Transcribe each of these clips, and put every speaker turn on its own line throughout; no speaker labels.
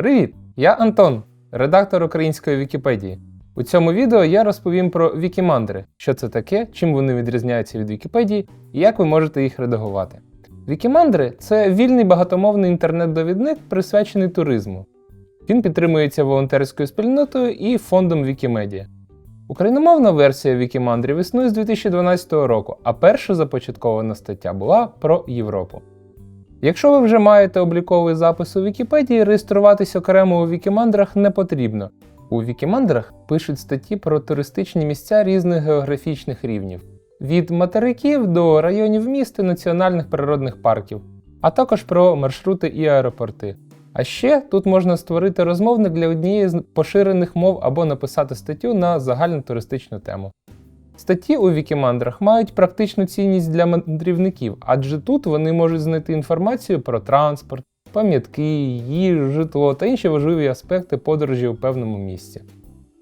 Привіт! Я Антон, редактор української Вікіпедії. У цьому відео я розповім про вікімандри, що це таке, чим вони відрізняються від Вікіпедії і як ви можете їх редагувати. Вікімандри це вільний багатомовний інтернет-довідник, присвячений туризму. Він підтримується волонтерською спільнотою і фондом Вікімедія. Україномовна версія Вікімандрів існує з 2012 року, а перша започаткована стаття була про Європу. Якщо ви вже маєте обліковий запис у Вікіпедії, реєструватись окремо у Вікімандрах не потрібно. У Вікімандрах пишуть статті про туристичні місця різних географічних рівнів від материків до районів міст і національних природних парків, а також про маршрути і аеропорти. А ще тут можна створити розмовник для однієї з поширених мов або написати статтю на загальну туристичну тему. Статті у Вікімандрах мають практичну цінність для мандрівників, адже тут вони можуть знайти інформацію про транспорт, пам'ятки, їжу, житло та інші важливі аспекти подорожі у певному місці.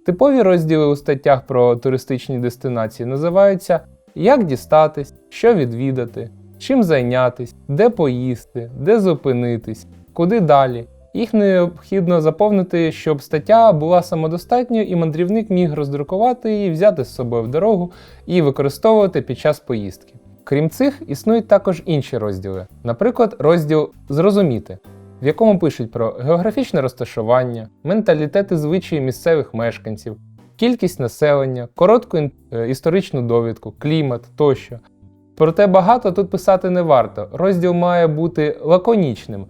Типові розділи у статтях про туристичні дестинації називаються Як дістатись, що відвідати, чим зайнятись, де поїсти, де зупинитись, куди далі. Їх необхідно заповнити, щоб стаття була самодостатньою і мандрівник міг роздрукувати її, взяти з собою в дорогу і використовувати під час поїздки. Крім цих, існують також інші розділи, наприклад, розділ Зрозуміти, в якому пишуть про географічне розташування, менталітет і звичаї місцевих мешканців, кількість населення, коротку е, історичну довідку, клімат тощо. Проте багато тут писати не варто. Розділ має бути лаконічним.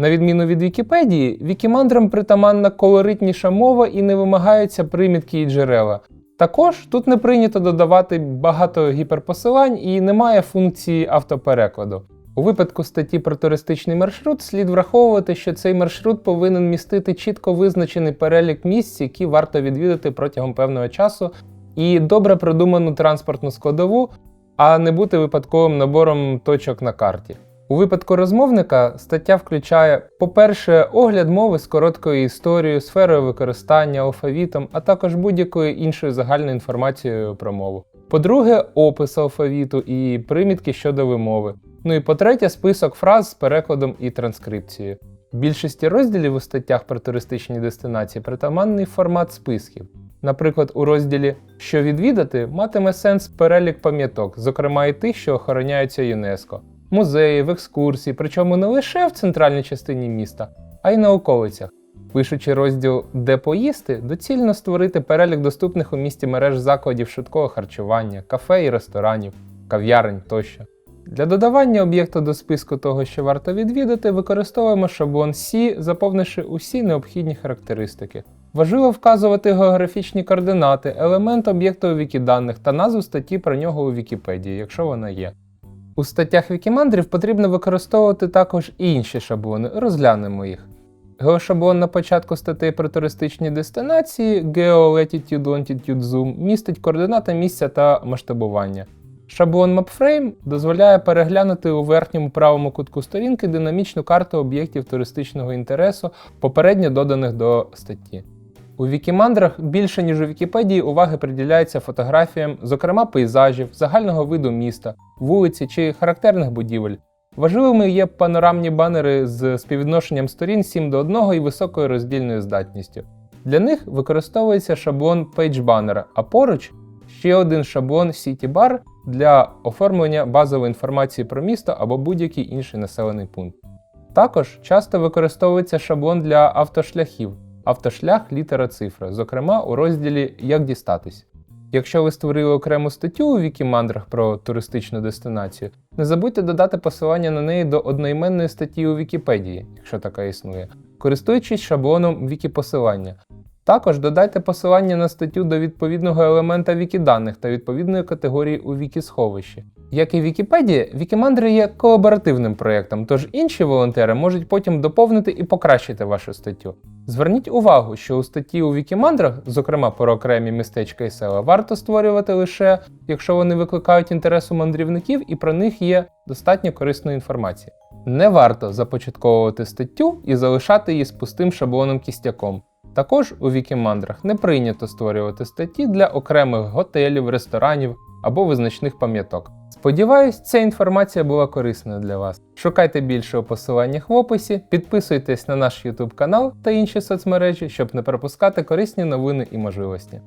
На відміну від Вікіпедії, Вікімандрам притаманна колоритніша мова і не вимагаються примітки і джерела. Також тут не прийнято додавати багато гіперпосилань і немає функції автоперекладу. У випадку статті про туристичний маршрут слід враховувати, що цей маршрут повинен містити чітко визначений перелік місць, які варто відвідати протягом певного часу, і добре продуману транспортну складову, а не бути випадковим набором точок на карті. У випадку розмовника стаття включає, по-перше, огляд мови з короткою історією, сферою використання, алфавітом, а також будь-якою іншою загальною інформацією про мову. По-друге, опис алфавіту і примітки щодо вимови. Ну і по-третє, список фраз з перекладом і транскрипцією. В більшості розділів у статтях про туристичні дестинації притаманний формат списків. Наприклад, у розділі Що відвідати матиме сенс перелік пам'яток, зокрема і тих, що охороняються ЮНЕСКО, музеїв, екскурсій, причому не лише в центральній частині міста, а й на околицях. Пишучи розділ Де поїсти, доцільно створити перелік доступних у місті мереж закладів швидкого харчування, кафе і ресторанів, кав'ярень тощо. Для додавання об'єкту до списку того, що варто відвідати, використовуємо шаблон C, заповнивши усі необхідні характеристики. Важливо вказувати географічні координати, елемент об'єкту у вікіданих та назву статті про нього у Вікіпедії, якщо вона є. У статтях Вікімандрів потрібно використовувати також і інші шаблони, розглянемо їх. Геошаблон на початку статей про туристичні дестинації Geo Latitude Longitude Zoom містить координати місця та масштабування. Шаблон MapFrame дозволяє переглянути у верхньому правому кутку сторінки динамічну карту об'єктів туристичного інтересу, попередньо доданих до статті. У Вікімандрах більше ніж у Вікіпедії уваги приділяється фотографіям, зокрема пейзажів, загального виду міста, вулиці чи характерних будівель. Важливими є панорамні банери з співвідношенням сторін 7 до 1 і високою роздільною здатністю. Для них використовується шаблон PageBanner, а поруч ще один шаблон CityBar для оформлення базової інформації про місто або будь-який інший населений пункт. Також часто використовується шаблон для автошляхів, автошлях літера цифра, зокрема у розділі Як дістатись. Якщо ви створили окрему статтю у Вікімандрах про туристичну дестинацію, не забудьте додати посилання на неї до одноіменної статті у Вікіпедії, якщо така існує, користуючись шаблоном Вікіпосилання. Також додайте посилання на статтю до відповідного елемента вікіданих та відповідної категорії у вікісховищі. Як і Вікіпедія, Вікімандри є колаборативним проєктом, тож інші волонтери можуть потім доповнити і покращити вашу статтю. Зверніть увагу, що у статті у Вікімандрах, зокрема про окремі містечка і села, варто створювати лише, якщо вони викликають інтерес у мандрівників і про них є достатньо корисної інформації. Не варто започатковувати статтю і залишати її з пустим шаблоном кістяком. Також у Вікімандрах не прийнято створювати статті для окремих готелів, ресторанів або визначних пам'яток. Сподіваюсь, ця інформація була корисною для вас. Шукайте більше у посиланнях в описі, підписуйтесь на наш YouTube канал та інші соцмережі, щоб не пропускати корисні новини і можливості.